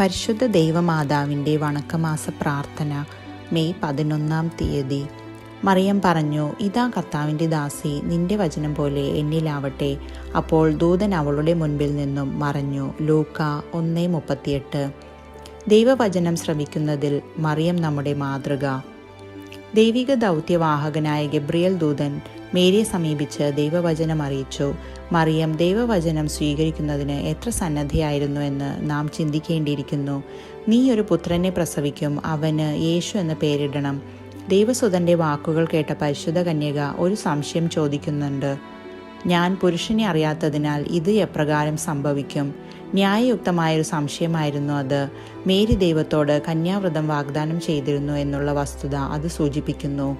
പരിശുദ്ധ ദൈവമാതാവിന്റെ വണക്കമാസ പ്രാർത്ഥന മെയ് പതിനൊന്നാം തീയതി. മറിയം പറഞ്ഞു ഇതാ കർത്താവിന്റെ ദാസി നിന്റെ വചനം പോലെ എന്നിലാവട്ടെ. അപ്പോൾ ദൂതൻ അവളുടെ മുൻപിൽ നിന്നും മറഞ്ഞു. ലൂക്ക ഒന്ന് മുപ്പത്തിയെട്ട്. ദൈവവചനം ശ്രമിക്കുന്നതിൽ മറിയം നമ്മുടെ മാതൃക. ദൈവിക ദൗത്യവാഹകനായ ഗബ്രിയൽ ദൂതൻ മേരിയെ സമീപിച്ച് ദൈവവചനം അറിയിച്ചു. മറിയം ദൈവവചനം സ്വീകരിക്കുന്നതിന് എത്ര സന്നദ്ധയായിരുന്നു എന്ന് നാം ചിന്തിക്കേണ്ടിയിരിക്കുന്നു. നീ ഒരു പുത്രനെ പ്രസവിക്കും അവന് യേശു എന്ന് പേരിടണം. ദൈവസുതന്റെ വാക്കുകൾ കേട്ട പരിശുദ്ധ കന്യക ഒരു സംശയം ചോദിക്കുന്നുണ്ട്. ഞാൻ പുരുഷനെ അറിയാത്തതിനാൽ ഇത് എപ്രകാരം സംഭവിക്കും? ന്യായയുക്തമായൊരു സംശയമായിരുന്നു അത്. മേരി ദൈവത്തോട് കന്യാവ്രതം വാഗ്ദാനം ചെയ്തിരുന്നു എന്നുള്ള വസ്തുത അത് സൂചിപ്പിക്കുന്നു.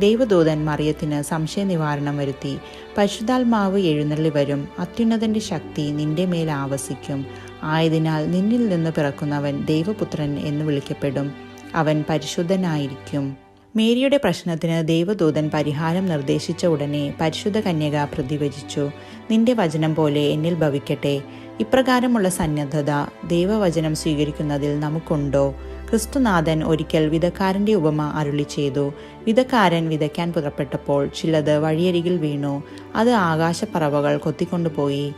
ദൈവദൂതൻ മറിയത്തിന് സംശയ നിവാരണം വരുത്തി പരിശുദ്ധാത്മാവ് എഴുന്നള്ളി വരും അത്യുന്നതന്റെ ശക്തി നിന്റെ മേൽ ആവസിക്കും. ആയതിനാൽ നിന്നിൽ നിന്ന് പിറക്കുന്നവൻ ദൈവപുത്രൻ എന്ന് വിളിക്കപ്പെടും. അവൻ പരിശുദ്ധനായിരിക്കും. മേരിയുടെ പ്രശ്നത്തിന് ദൈവദൂതൻ പരിഹാരം നിർദ്ദേശിച്ച ഉടനെ പരിശുദ്ധ കന്യക പ്രതിവചിച്ചു നിന്റെ വചനം പോലെ എന്നിൽ ഭവിക്കട്ടെ. ഇപ്രകാരമുള്ള സന്നദ്ധത ദൈവവചനം സ്വീകരിക്കുന്നതിൽ നമുക്കുണ്ടോ? ക്രിസ്തുനാഥൻ ഒരിക്കൽ വിധക്കാരന്റെ ഉപമ അരുളി ചെയ്തു. വിധക്കാരൻ വിതയ്ക്കാൻ പുറപ്പെട്ടപ്പോൾ ചിലത് വഴിയരികിൽ വീണു. അത് ആകാശപ്പറവകൾ കൊത്തിക്കൊണ്ടുപോയി.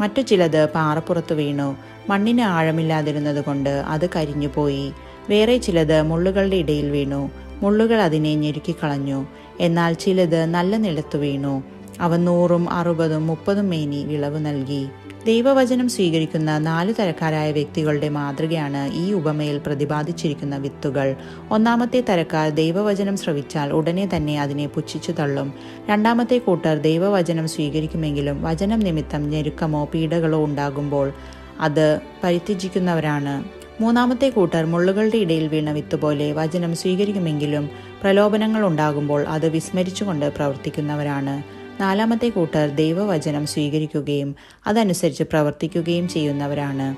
മറ്റു ചിലത് പാറപ്പുറത്ത് വീണു. മണ്ണിന് ആഴമില്ലാതിരുന്നതുകൊണ്ട് അത് കരിഞ്ഞുപോയി. വേറെ ചിലത് മുള്ളുകളുടെ ഇടയിൽ വീണു. മുള്ളുകൾ അതിനെ ഞെരുക്കിക്കളഞ്ഞു. എന്നാൽ ചിലത് നല്ല നിലത്ത് വീണു. അവ നൂറും അറുപതും മുപ്പതും മേനി വിളവ് നൽകി. ദൈവവചനം സ്വീകരിക്കുന്ന നാലു തരക്കാരായ വ്യക്തികളുടെ മാതൃകയാണ് ഈ ഉപമയിൽ പ്രതിപാദിച്ചിരിക്കുന്ന വിത്തുകൾ. ഒന്നാമത്തെ തരക്കാർ ദൈവവചനം ശ്രവിച്ചാൽ ഉടനെ തന്നെ അതിനെ പുച്ഛിച്ചു തള്ളും. രണ്ടാമത്തെ കൂട്ടർ ദൈവവചനം സ്വീകരിക്കുമെങ്കിലും വചനം നിമിത്തം ഞെരുക്കമോ പീഡകളോ ഉണ്ടാകുമ്പോൾ അത് പരിത്യജിക്കുന്നവരാണ്. മൂന്നാമത്തെ കൂട്ടർ മുള്ളുകളുടെ ഇടയിൽ വീണ വിത്തുപോലെ വചനം സ്വീകരിക്കുമെങ്കിലും പ്രലോഭനങ്ങൾ ഉണ്ടാകുമ്പോൾ അത് വിസ്മരിച്ചുകൊണ്ട് പ്രവർത്തിക്കുന്നവരാണ്. നാലാമത്തെ കൂട്ടർ ദൈവവചനം സ്വീകരിക്കുകയും അതനുസരിച്ച് പ്രവർത്തിക്കുകയും ചെയ്യുന്നവരാണ്.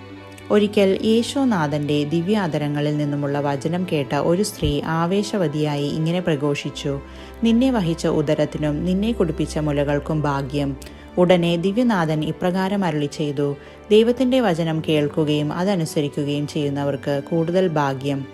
ഒരിക്കൽ യേശോനാഥന്റെ ദിവ്യാദരങ്ങളിൽ നിന്നുമുള്ള വചനം കേട്ട ഒരു സ്ത്രീ ആവേശവതിയായി ഇങ്ങനെ പ്രഘോഷിച്ചു നിന്നെ വഹിച്ച ഉദരത്തിനും നിന്നെ കുടിപ്പിച്ച മുലകൾക്കും ഭാഗ്യം. ഉടനെ ദിവ്യനാഥൻ ഇപ്രകാരം അരളി ചെയ്തു ദൈവത്തിന്റെ വചനം കേൾക്കുകയും അതനുസരിക്കുകയും ചെയ്യുന്നവർക്ക് കൂടുതൽ ഭാഗ്യം.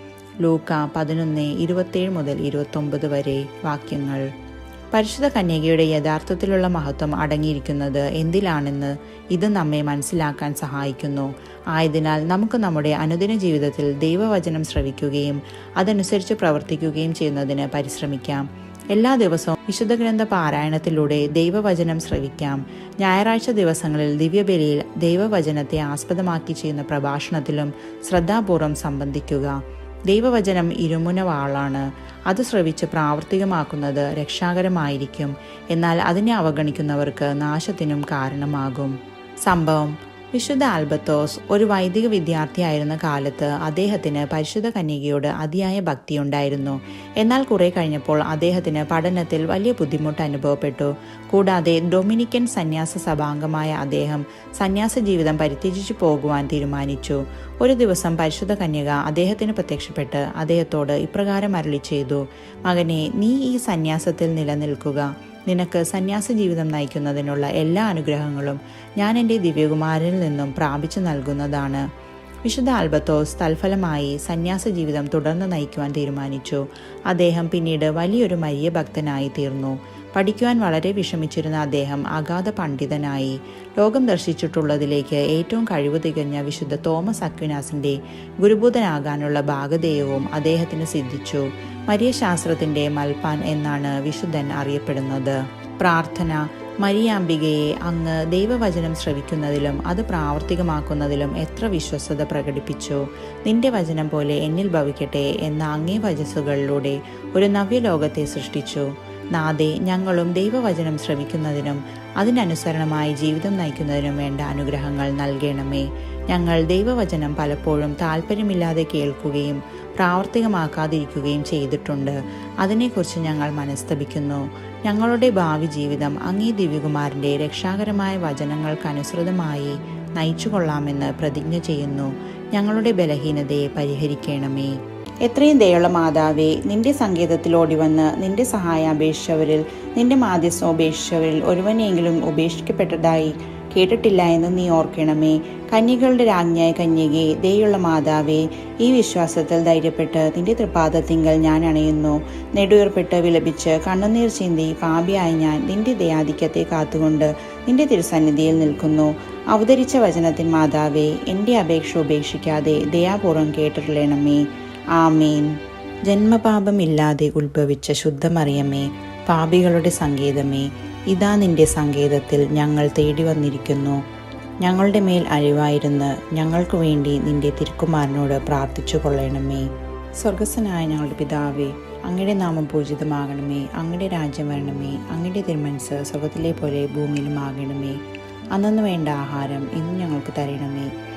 ലൂക്ക പതിനൊന്ന് ഇരുപത്തേഴ് മുതൽ ഇരുപത്തൊമ്പത് വരെ വാക്യങ്ങൾ. പരിശുദ്ധ കന്യകയുടെ യഥാർത്ഥത്തിലുള്ള മഹത്വം അടങ്ങിയിരിക്കുന്നത് എന്തിലാണെന്ന് ഇത് നമ്മെ മനസ്സിലാക്കാൻ സഹായിക്കുന്നു. ആയതിനാൽ നമുക്ക് നമ്മുടെ അനുദിന ജീവിതത്തിൽ ദൈവവചനം ശ്രവിക്കുകയും അതനുസരിച്ച് പ്രവർത്തിക്കുകയും ചെയ്യുന്നതിന് പരിശ്രമിക്കാം. എല്ലാ ദിവസവും വിശുദ്ധ ഗ്രന്ഥ പാരായണത്തിലൂടെ ദൈവവചനം ശ്രവിക്കാം. ഞായറാഴ്ച ദിവസങ്ങളിൽ ദിവ്യബലിയിൽ ദൈവവചനത്തെ ആസ്പദമാക്കി ചെയ്യുന്ന പ്രഭാഷണത്തിലും ശ്രദ്ധാപൂർവം സംബന്ധിക്കുക. ദൈവവചനം ഇരുമുന വാളാണ് അത് ശ്രവിച്ച് പ്രാവർത്തികമാക്കുന്നത് രക്ഷാകരമായിരിക്കും. എന്നാൽ അതിനെ അവഗണിക്കുന്നവർക്ക് നാശത്തിനും കാരണമാകും. സംഭവം വിശുദ്ധ ആൽബത്തോസ് ഒരു വൈദിക വിദ്യാർത്ഥിയായിരുന്ന കാലത്ത് അദ്ദേഹത്തിന് പരിശുദ്ധ കന്യകയോട് അതിയായ ഭക്തിയുണ്ടായിരുന്നു. എന്നാൽ കുറെ കഴിഞ്ഞപ്പോൾ അദ്ദേഹത്തിന് പഠനത്തിൽ വലിയ ബുദ്ധിമുട്ട് അനുഭവപ്പെട്ടു. കൂടാതെ ഡൊമിനിക്കൻ സന്യാസ സഭാംഗമായ അദ്ദേഹം സന്യാസ ജീവിതം പരിത്യജിച്ചു പോകുവാൻ തീരുമാനിച്ചു. ഒരു ദിവസം പരിശുദ്ധ കന്യക അദ്ദേഹത്തിന് പ്രത്യക്ഷപ്പെട്ട് അദ്ദേഹത്തോട് ഇപ്രകാരം അരളി ചെയ്തു. മകനെ നീ ഈ സന്യാസത്തിൽ നിലനിൽക്കുക. നിനക്ക് സന്യാസ ജീവിതം നയിക്കുന്നതിനുള്ള എല്ലാ അനുഗ്രഹങ്ങളും ഞാൻ എന്റെ ദിവ്യകുമാരനിൽ നിന്നും പ്രാപിച്ചു നൽകുന്നതാണ്. വിശുദ്ധ ആൽബത്തോസ് തൽഫലമായി സന്യാസ ജീവിതം തുടർന്ന് നയിക്കുവാൻ തീരുമാനിച്ചു. അദ്ദേഹം പിന്നീട് വലിയൊരു മരിയ ഭക്തനായി തീർന്നു. പഠിക്കുവാൻ വളരെ വിഷമിച്ചിരുന്ന അദ്ദേഹം അഗാധ പണ്ഡിതനായി ലോകം ദർശിച്ചിട്ടുള്ളതിലേക്ക് ഏറ്റവും കഴിവ് തികഞ്ഞ വിശുദ്ധ തോമസ് അക്വിനാസിന്റെ ഗുരുബുധനാകാനുള്ള ഭാഗധേയവും അദ്ദേഹത്തിന് സിദ്ധിച്ചു. മരിയ ശാസ്ത്രത്തിന്റെ മൽപ്പാൻ എന്നാണ് വിശുദ്ധൻ അറിയപ്പെടുന്നത്. പ്രാർത്ഥന മരിയാംബികയെ അങ്ങ് ദൈവവചനം ശ്രവിക്കുന്നതിലും അത് പ്രാവർത്തികമാക്കുന്നതിലും എത്ര വിശ്വസത പ്രകടിപ്പിച്ചു. നിന്റെ വചനം പോലെ എന്നിൽ ഭവിക്കട്ടെ എന്ന അങ്ങേ വചസ്സുകളിലൂടെ ഒരു നവ്യലോകത്തെ സൃഷ്ടിച്ചു. നാദെ ഞങ്ങളും ദൈവവചനം ശ്രവിക്കുന്നതിനും അതിനനുസരണമായി ജീവിതം നയിക്കുന്നതിനും വേണ്ട അനുഗ്രഹങ്ങൾ നൽകണമേ. ഞങ്ങൾ ദൈവവചനം പലപ്പോഴും താല്പര്യമില്ലാതെ കേൾക്കുകയും പ്രാവർത്തികമാക്കാതിരിക്കുകയും ചെയ്തിട്ടുണ്ട്. അതിനെക്കുറിച്ച് ഞങ്ങൾ മനസ്തപിക്കുന്നു. ഞങ്ങളുടെ ഭാവി ജീവിതം അങ്ങീ ദിവ്യകുമാരന്റെ രക്ഷാകരമായ വചനങ്ങൾക്കനുസൃതമായി നയിച്ചുകൊള്ളാമെന്ന് പ്രതിജ്ഞ ചെയ്യുന്നു. ഞങ്ങളുടെ ബലഹീനതയെ പരിഹരിക്കണമേ. എത്രയും ദയുള്ള മാതാവേ നിന്റെ സങ്കേതത്തിൽ ഓടിവന്ന് നിന്റെ സഹായം അപേക്ഷിച്ചവരിൽ നിന്റെ മാധ്യസ്ഥം ഉപേക്ഷിച്ചവരിൽ ഒരുവനെങ്കിലും ഉപേക്ഷിക്കപ്പെട്ടതായി കേട്ടിട്ടില്ല എന്ന് നീ ഓർക്കണമേ. കന്യകളുടെ രാജ്ഞിയായ കന്യകെ ദയുള്ള മാതാവേ ഈ വിശ്വാസത്തിൽ ധൈര്യപ്പെട്ട് നിന്റെ തൃപാദത്തിങ്കൽ ഞാൻ അണയുന്നു. നെടുവേർപ്പെട്ട് വിലപിച്ച് കണ്ണുനീർ ചിന്തി പാപിയായ ഞാൻ നിന്റെ ദയാധിക്യത്തെ കാത്തുകൊണ്ട് നിന്റെ തിരുസന്നിധിയിൽ നിൽക്കുന്നു. അവതരിച്ച വചനത്തിൻ മാതാവേ എന്റെ അപേക്ഷ ഉപേക്ഷിക്കാതെ ദയാപൂർവം കേട്ടിട്ടുള്ളണമേ. ആമീൻ. ജന്മപാപമില്ലാതെ ഉത്ഭവിച്ച ശുദ്ധമറിയമേ പാപികളുടെ സങ്കേതമേ ഇതാ നിന്റെ സങ്കേതത്തിൽ ഞങ്ങൾ തേടി വന്നിരിക്കുന്നു. ഞങ്ങളുടെ മേൽ അഴിവായിരുന്ന് ഞങ്ങൾക്ക് വേണ്ടി നിന്റെ തിരുക്കുമാരനോട് പ്രാർത്ഥിച്ചു കൊള്ളണമേ സ്വർഗസ്വനായ ഞങ്ങളുടെ പിതാവേ അങ്ങയുടെ നാമം പൂജിതമാകണമേ അങ്ങയുടെ രാജ്യം വരണമേ അങ്ങയുടെ തിരുമനസ് സ്വർഗത്തിലെ പോലെ ഭൂമിയിലും ആകണമേ അന്നു വേണ്ട ആഹാരം ഇന്ന് ഞങ്ങൾക്ക് തരണമേ.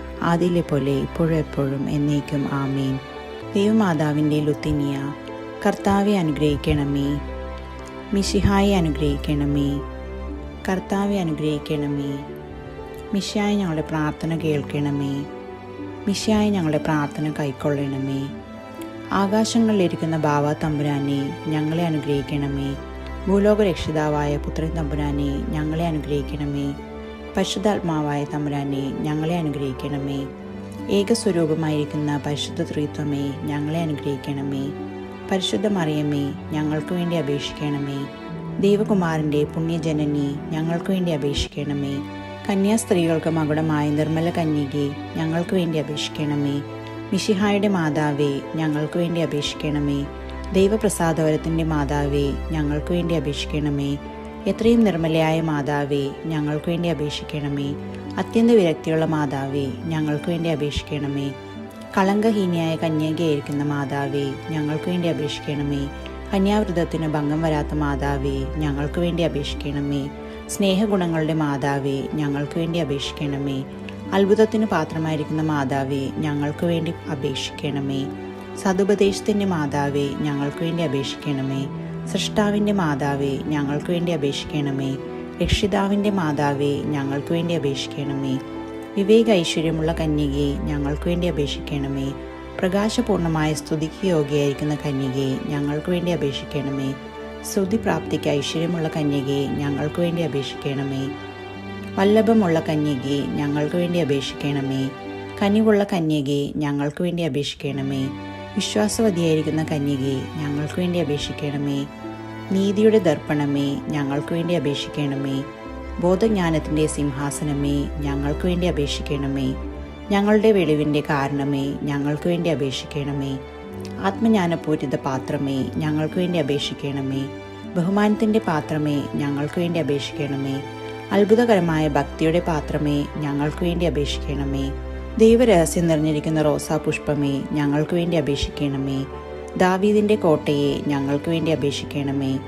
ആദ്യയിലെ പോലെ ഇപ്പോഴെപ്പോഴും എന്നേക്കും ആമേൻ. ദൈവമാതാവിന്റെ ലുത്തിനിയ കർത്താവെ അനുഗ്രഹിക്കണമേ. മിഷിഹായെ അനുഗ്രഹിക്കണമേ. കർത്താവെ അനുഗ്രഹിക്കണമേ. മിഷായി ഞങ്ങളുടെ പ്രാർത്ഥന കേൾക്കണമേ. മിഷായി ഞങ്ങളുടെ പ്രാർത്ഥന കൈക്കൊള്ളണമേ. ആകാശങ്ങളിലിരിക്കുന്ന ബാവ തമ്പുരാനെ ഞങ്ങളെ അനുഗ്രഹിക്കണമേ. ഭൂലോക രക്ഷിതാവായ പുത്രൻ തമ്പുരാനെ ഞങ്ങളെ അനുഗ്രഹിക്കണമേ. പരിശുദ്ധാത്മാവായ തമ്പുരാനെ ഞങ്ങളെ അനുഗ്രഹിക്കണമേ. ഏകസ്വരൂപമായിരിക്കുന്ന പരിശുദ്ധ ത്രിത്വമേ ഞങ്ങളെ അനുഗ്രഹിക്കണമേ. പരിശുദ്ധ മറിയമേ ഞങ്ങൾക്ക് വേണ്ടി അപേക്ഷിക്കണമേ. ദൈവകുമാരന്റെ പുണ്യജനനി ഞങ്ങൾക്ക് വേണ്ടി അപേക്ഷിക്കണമേ. കന്യാസ്ത്രീകൾക്ക് മകുടമായ നിർമ്മല കന്യകെ ഞങ്ങൾക്ക് വേണ്ടി അപേക്ഷിക്കണമേ. മിഷിഹായുടെ മാതാവേ ഞങ്ങൾക്ക് വേണ്ടി അപേക്ഷിക്കണമേ. ദൈവപ്രസാദവരത്തിന്റെ മാതാവേ ഞങ്ങൾക്ക് വേണ്ടി അപേക്ഷിക്കണമേ. എത്രയും നിർമ്മലയായ മാതാവേ ഞങ്ങൾക്ക് വേണ്ടി അപേക്ഷിക്കണമേ. അത്യന്ത വിരക്തിയുള്ള മാതാവേ ഞങ്ങൾക്ക് വേണ്ടി അപേക്ഷിക്കണമേ. കളങ്കഹീനിയായ കന്യകയായിരിക്കുന്ന മാതാവേ ഞങ്ങൾക്ക് വേണ്ടി അപേക്ഷിക്കണമേ. കന്യാവ്രതത്തിന് ഭംഗം വരാത്ത മാതാവേ ഞങ്ങൾക്ക് വേണ്ടി അപേക്ഷിക്കണമേ. സ്നേഹഗുണങ്ങളുടെ മാതാവേ ഞങ്ങൾക്ക് വേണ്ടി അപേക്ഷിക്കണമേ. അത്ഭുതത്തിന് പാത്രമായിരിക്കുന്ന മാതാവേ ഞങ്ങൾക്ക് വേണ്ടി അപേക്ഷിക്കണമേ. സതുപദേശത്തിന്റെ മാതാവേ ഞങ്ങൾക്ക് വേണ്ടി അപേക്ഷിക്കണമേ. സൃഷ്ടാവിന്റെ മാതാവേ ഞങ്ങൾക്ക് വേണ്ടി അപേക്ഷിക്കണമേ. രക്ഷിതാവിന്റെ മാതാവേ ഞങ്ങൾക്ക് വേണ്ടി അപേക്ഷിക്കണമേ. വിവേക ഐശ്വര്യമുള്ള കന്യകയെ ഞങ്ങൾക്ക് വേണ്ടി അപേക്ഷിക്കണമേ. പ്രകാശപൂർണമായ സ്തുതിക്ക് യോഗ്യയായിരിക്കുന്ന കന്യകയെ ഞങ്ങൾക്ക് വേണ്ടി അപേക്ഷിക്കണമേ. സ്തുതി പ്രാപ്തിക്ക് ഐശ്വര്യമുള്ള കന്യകയെ ഞങ്ങൾക്ക് വേണ്ടി അപേക്ഷിക്കണമേ. വല്ലഭമുള്ള കന്യകയെ ഞങ്ങൾക്ക് വേണ്ടി അപേക്ഷിക്കണമേ. കനിവുള്ള കന്യകയെ ഞങ്ങൾക്ക് വേണ്ടി അപേക്ഷിക്കണമേ. വിശ്വാസവതിയായിരിക്കുന്ന കന്യകയെ ഞങ്ങൾക്ക് വേണ്ടി അപേക്ഷിക്കണമേ. നീതിയുടെ ദർപ്പണമേ ഞങ്ങൾക്ക് വേണ്ടി അപേക്ഷിക്കണമേ. ബോധജ്ഞാനത്തിന്റെ സിംഹാസനമേ ഞങ്ങൾക്ക് വേണ്ടി അപേക്ഷിക്കണമേ. ഞങ്ങളുടെ വെളിവിന്റെ കാരണമേ ഞങ്ങൾക്ക് വേണ്ടി അപേക്ഷിക്കണമേ. ആത്മജ്ഞാനപൂരിത പാത്രമേ ഞങ്ങൾക്ക് വേണ്ടി അപേക്ഷിക്കണമേ. ബഹുമാനത്തിന്റെ പാത്രമേ ഞങ്ങൾക്ക് വേണ്ടി അപേക്ഷിക്കണമേ. അത്ഭുതകരമായ ഭക്തിയുടെ പാത്രമേ ഞങ്ങൾക്ക് വേണ്ടി അപേക്ഷിക്കണമേ. ദൈവരഹസ്യം നിറഞ്ഞിരിക്കുന്ന റോസാ പുഷ്പമേ ഞങ്ങൾക്ക് വേണ്ടി അപേക്ഷിക്കണമേ. ദാവീദിന്റെ കോട്ടയെ ഞങ്ങൾക്ക് വേണ്ടി അപേക്ഷിക്കണമേ.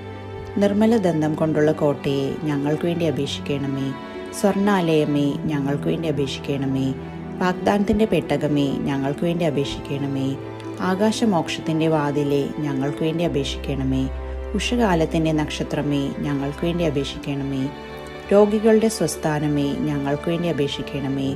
നിർമ്മല ദന്തം കൊണ്ടുള്ള കോട്ടയെ ഞങ്ങൾക്ക് വേണ്ടി അപേക്ഷിക്കണമേ. സ്വർണാലയമേ ഞങ്ങൾക്ക് വേണ്ടി അപേക്ഷിക്കണമേ. വാഗ്ദാനത്തിന്റെ പെട്ടകമേ ഞങ്ങൾക്ക് വേണ്ടി അപേക്ഷിക്കണമേ. ആകാശമോക്ഷത്തിന്റെ വാതിലെ ഞങ്ങൾക്ക് വേണ്ടി അപേക്ഷിക്കണമേ. ഉഷകാലത്തിന്റെ നക്ഷത്രമേ ഞങ്ങൾക്ക് വേണ്ടി അപേക്ഷിക്കണമേ. രോഗികളുടെ സ്വസ്ഥാനമേ ഞങ്ങൾക്ക് വേണ്ടി അപേക്ഷിക്കണമേ.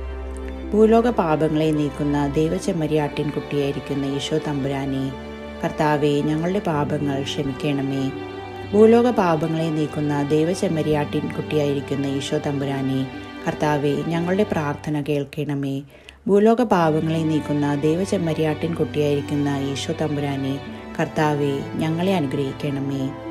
ഭൂലോക പാപങ്ങളെ നീക്കുന്ന ദൈവചെമ്മരിയാട്ടിൻ കുട്ടിയായിരിക്കുന്ന ഈശോ തമ്പുരാനെ കർത്താവെ ഞങ്ങളുടെ പാപങ്ങൾ ക്ഷമിക്കണമേ. ഭൂലോക പാപങ്ങളെ നീക്കുന്ന ദൈവചെമ്മരിയാട്ടിൻ കുട്ടിയായിരിക്കുന്ന ഈശോ തമ്പുരാനെ കർത്താവെ ഞങ്ങളുടെ പ്രാർത്ഥന കേൾക്കണമേ. ഭൂലോക പാപങ്ങളെ നീക്കുന്ന ദൈവചെമ്മരിയാട്ടിൻ കുട്ടിയായിരിക്കുന്ന ഈശോ തമ്പുരാനെ കർത്താവെ ഞങ്ങളെ അനുഗ്രഹിക്കണമേ.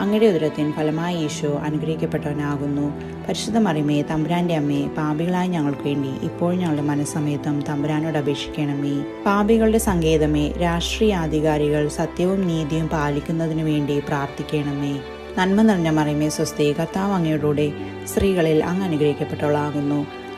അങ്ങയുടെ ഉദരത്തിൻ ഫലമായി ഈശോ അനുഗ്രഹിക്കപ്പെട്ടവനാകുന്നു. പരിശുദ്ധ മറിമേ തമ്പുരാന്റെ അമ്മേ പാപികളായ ഞങ്ങൾക്ക് വേണ്ടി ഇപ്പോൾ ഞങ്ങളുടെ മനസ്സമയത്തും തമ്പുരാനോട് അപേക്ഷിക്കണമേ. പാപികളുടെ സങ്കേതമേ രാഷ്ട്രീയ അധികാരികൾ സത്യവും നീതിയും പാലിക്കുന്നതിനു വേണ്ടി പ്രാർത്ഥിക്കണമേ. നന്മ നിറഞ്ഞ മറിയമേ സ്വസ്തി കർത്താവ് സ്ത്രീകളിൽ അങ്ങ് അനുഗ്രഹിക്കപ്പെട്ടവളാകുന്നു.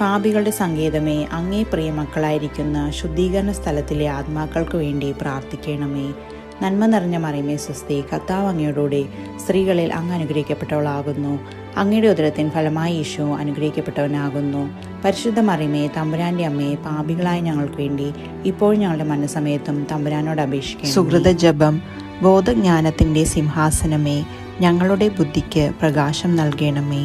പാപികളുടെ സങ്കേതമേ അങ്ങേ പ്രിയ മക്കളായിരിക്കുന്ന ശുദ്ധീകരണ സ്ഥലത്തിലെ ആത്മാക്കൾക്ക് വേണ്ടി പ്രാർത്ഥിക്കണമേ. നന്മ നിറഞ്ഞ മറിയമേ സ്വസ്തി കർത്താവ് അങ്ങയോടുകൂടെ സ്ത്രീകളിൽ അങ്ങ് അനുഗ്രഹിക്കപ്പെട്ടവളാകുന്നു. അങ്ങയുടെ ഉദരത്തിൻ ഫലമായി യേശു അനുഗ്രഹിക്കപ്പെട്ടവനാകുന്നു. പരിശുദ്ധ മറിയമേ തമ്പുരാന്റെ അമ്മയെ പാപികളായ ഞങ്ങൾക്ക് വേണ്ടി ഇപ്പോൾ ഞങ്ങളുടെ മനസ്സമയത്തും തമ്പുരാനോട് അപേക്ഷിക്കും സുഹൃത ജപം ബോധജ്ഞാനത്തിന്റെ സിംഹാസനമേ ഞങ്ങളുടെ ബുദ്ധിക്ക് പ്രകാശം നൽകണമേ.